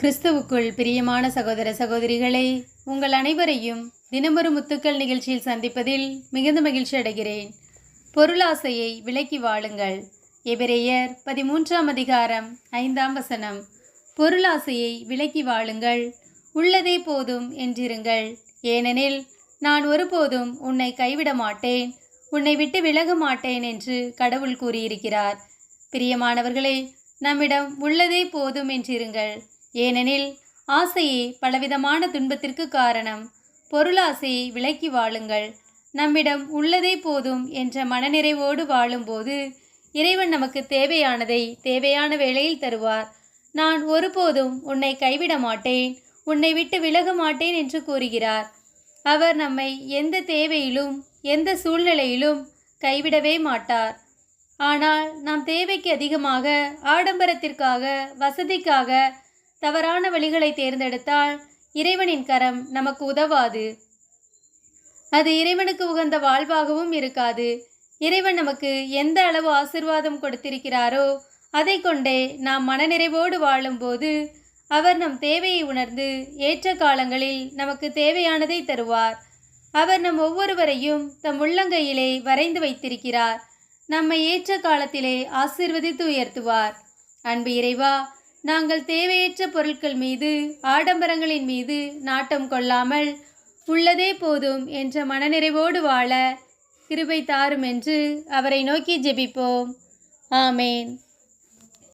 கிறிஸ்துவுக்குள் பிரியமான சகோதர சகோதரிகளை உங்கள் அனைவரையும் தினமொரு முத்துக்கள் நிகழ்ச்சியில் சந்திப்பதில் மிகுந்த மகிழ்ச்சி அடைகிறேன். பொருளாசையை விலக்கி வாழுங்கள். எபிரேயர் பதிமூன்றாம் அதிகாரம் ஐந்தாம் வசனம். பொருளாசையை விலக்கி வாழுங்கள். உள்ளதே போதும் என்றிருங்கள். ஏனெனில் நான் ஒருபோதும் உன்னை கைவிட மாட்டேன். உன்னை விட்டு விலக மாட்டேன் என்று கடவுள் கூறியிருக்கிறார். பிரியமானவர்களே நம்மிடம் உள்ளதே போதும் என்றிருங்கள். ஏனெனில் ஆசையே பலவிதமான துன்பத்திற்கு காரணம். பொருளாசையை விலக்கி வாழுங்கள். நம்மிடம் உள்ளதே போதும் என்ற மனநிறைவோடு வாழும்போது இறைவன் நமக்கு தேவையானதை தேவையான வேளையில் தருவார். நான் ஒருபோதும் உன்னை கைவிட மாட்டேன் உன்னை விட்டு விலக மாட்டேன் என்று கூறுகிறார். அவர் நம்மை எந்த தேவையிலும் எந்த சூழ்நிலையிலும் கைவிடவே மாட்டார். ஆனால் நாம் தேவைக்கு அதிகமாக ஆடம்பரத்திற்காக வசதிக்காக தவறான வழிகளை தேர்ந்தெடுத்தால் இறைவனின் கரம் நமக்கு உதவாது. அது இறைவனுக்கு உகந்த வாழ்வாகவும் இருக்காது. இறைவன் நமக்கு எந்த அளவு ஆசிர்வாதம் கொடுத்திருக்கிறாரோ அதை கொண்டே நாம் மனநிறைவோடு வாழும்போது அவர் நம் தேவையை உணர்ந்து ஏற்ற காலங்களில் நமக்கு தேவையானதை தருவார். அவர் நம் ஒவ்வொருவரையும் தம் உள்ளங்கையிலே வரைந்து வைத்திருக்கிறார். நம்மை ஏற்ற காலத்திலே ஆசீர்வதித்து உயர்த்துவார். அன்பு இறைவா நாங்கள் தேவையற்ற பொருட்கள் மீது ஆடம்பரங்களின் மீது நாட்டம் கொள்ளாமல் உள்ளதே போதும் என்ற மனநிறைவோடு வாழ கிருபை தாரும் என்று அவரை நோக்கி ஜெபிப்போம். ஆமேன்.